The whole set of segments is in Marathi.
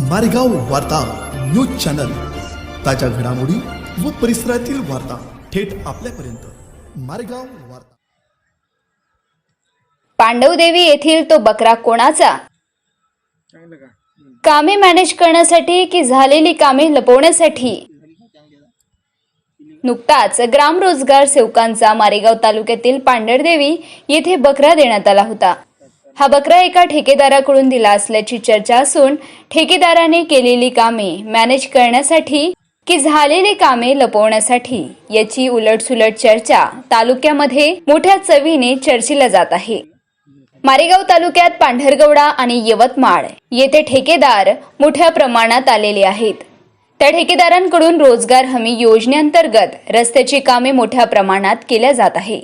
मारेगाव वार्ता न्यूज चॅनल. ताज्या घडामोडी व परिसरातील वार्ता थेट आपल्यापर्यंत. मारेगाव वार्ता. पांडवदेवी येथील तो बकरा कोणाचा? कामे मॅनेज करण्यासाठी की झालेली कामे लपवण्यासाठी? नुकताच ग्राम रोजगार सेवकांचा मारेगाव तालुक्यातील पांढरदेवी येथे बकरा देण्यात आला होता. हा बकरा एका ठेकेदाराकडून दिला असल्याची चर्चा असून ठेकेदाराने केलेली कामे मॅनेज करण्यासाठी की झालेली कामे लपवण्यासाठी याची उलटसुलट चर्चा तालुक्यामध्ये मोठ्या चवीने चर्चिला जात आहे. मारेगाव तालुक्यात पांढरगौडा आणि यवतमाळ येथे ठेकेदार मोठ्या प्रमाणात आलेले आहेत. त्या ठेकेदारांकडून रोजगार हमी योजनेअंतर्गत रस्त्याची कामे मोठ्या प्रमाणात केल्या जात आहे.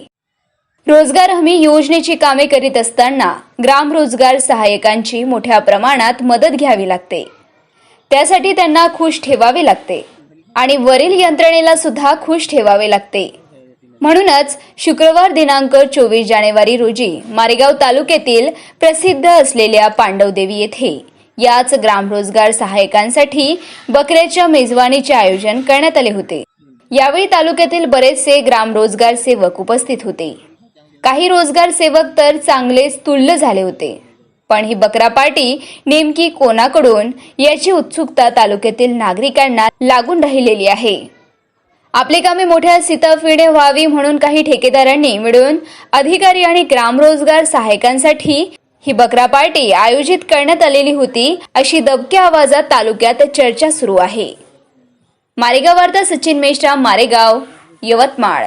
रोजगार हमी योजनेची कामे करीत असताना ग्राम रोजगार सहाय्यकांची मोठ्या प्रमाणात मदत घ्यावी लागते. त्यासाठी त्यांना खुश ठेवावे लागते आणि वरील यंत्रणेला सुद्धा खुश ठेवावे लागते. म्हणूनच शुक्रवार दिनांक चोवीस जानेवारी रोजी मारेगाव तालुक्यातील प्रसिद्ध असलेल्या पांडवदेवी येथे याच ग्राम रोजगार सहाय्यकांसाठी बकऱ्याच्या मेजवानीचे आयोजन करण्यात आले होते. यावेळी तालुक्यातील बरेचसे ग्राम रोजगार सेवक उपस्थित होते. काही रोजगार सेवक तर चांगलेच तुल्य झाले होते. पण ही बकरा पार्टी नेमकी कोणाकडून याची उत्सुकता तालुक्यातील नागरिकांना लागून राहिलेली आहे. आपली कामे मोठ्या सीताफीने व्हावी म्हणून काही ठेकेदारांनी मिळून अधिकारी आणि ग्रामरोजगार सहायकांसाठी ही बकरा पार्टी आयोजित करण्यात आलेली होती अशी दबक्या आवाजात तालुक्यात चर्चा सुरू आहे. मारेगाव वार्ता सचिन मेश्राम मारेगाव यवतमाळ.